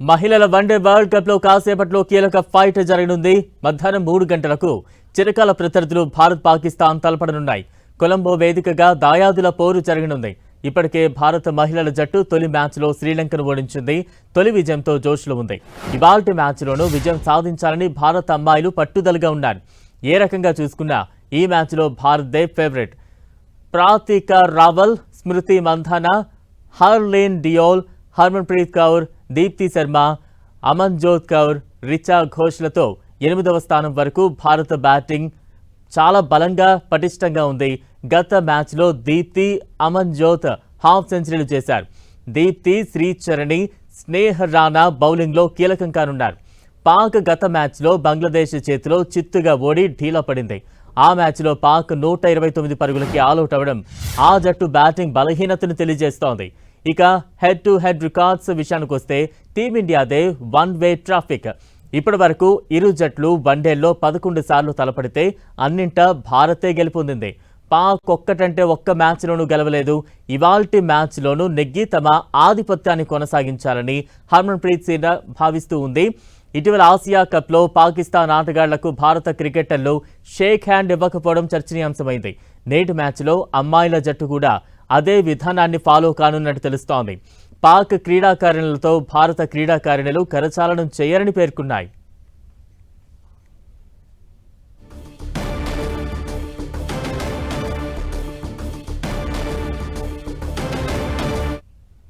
మహిళల one day world కప్లో కాసేపట్లో కీలక ఫైట్ జరగనుంది. మధ్యాహ్నం మూడు గంటలకు చిరకాల ప్రత్యర్థులు భారత్ పాకిస్తాన్ తలపడనున్నాయి. కొలంబో వేదికగా దాయాదుల పోరు జరగనుంది. ఇప్పటికే భారత మహిళల జట్టు తొలి మ్యాచ్లో శ్రీలంకను ఓడించింది. తొలి విజయంతో జోష్లో ఉంది. ఇవాల్టి మ్యాచ్లోనూ విజయం సాధించాలని భారత అమ్మాయిలు పట్టుదలగా ఉన్నారు. ఏ రకంగా చూసుకున్నా ఈ మ్యాచ్లో భారత్దే ఫేవరెట్. ప్రాతిక రావల్ స్మృతి మంధాన హర్లీన్ డియోల్ హర్మన్ప్రీత్ కౌర్ దీప్తి శర్మ అమన్జోత్ కౌర్ రిచా ఘోష్లతో ఎనిమిదవ స్థానం వరకు భారత బ్యాటింగ్ చాలా బలంగా పటిష్టంగా ఉంది. గత మ్యాచ్లో దీప్తి అమన్జోత్ హాఫ్ సెంచరీలు చేశారు. దీప్తి శ్రీచరణి స్నేహ రాణా బౌలింగ్లో కీలకం కానున్నారు. పాక్ గత మ్యాచ్లో బంగ్లాదేశ్ చేతిలో చిత్తుగా ఓడి ఢీలా పడింది. ఆ మ్యాచ్లో పాక్ నూట ఇరవై తొమ్మిది పరుగులకి ఆలౌట్ అవ్వడం ఆ జట్టు బ్యాటింగ్ బలహీనతను తెలియజేస్తోంది. ఇక హెడ్ టు హెడ్ రికార్డ్స్ విషయానికి వస్తే టీమిండియాదే వన్ వే ట్రాఫిక్ ఇప్పటి వరకు ఇరు జట్లు వన్డేల్లో పదకొండు సార్లు తలపడితే అన్నింట భారతే గెలుపొందింది. పాక్ ఒక్కటంటే ఒక్క మ్యాచ్లోనూ గెలవలేదు. ఇవాల్టి మ్యాచ్లోనూ నెగ్గి తమ ఆధిపత్యాన్ని కొనసాగించాలని హర్మన్ప్రీత్ సింగ్ భావిస్తూ ఉంది. ఇటీవల ఆసియా కప్లో పాకిస్తాన్ ఆటగాళ్ళకు భారత క్రికెటర్లు షేక్ హ్యాండ్ ఇవ్వకపోవడం చర్చనీయాంశమైంది. నేటి మ్యాచ్లో అమ్మాయిల జట్టు కూడా అదే విధానాన్ని ఫాలో కానున్నట్టు తెలుస్తోంది. పాక్ క్రీడాకారిణులతో భారత క్రీడాకారిణులు కరచాలనం చేయరని పేర్కొన్నాయి.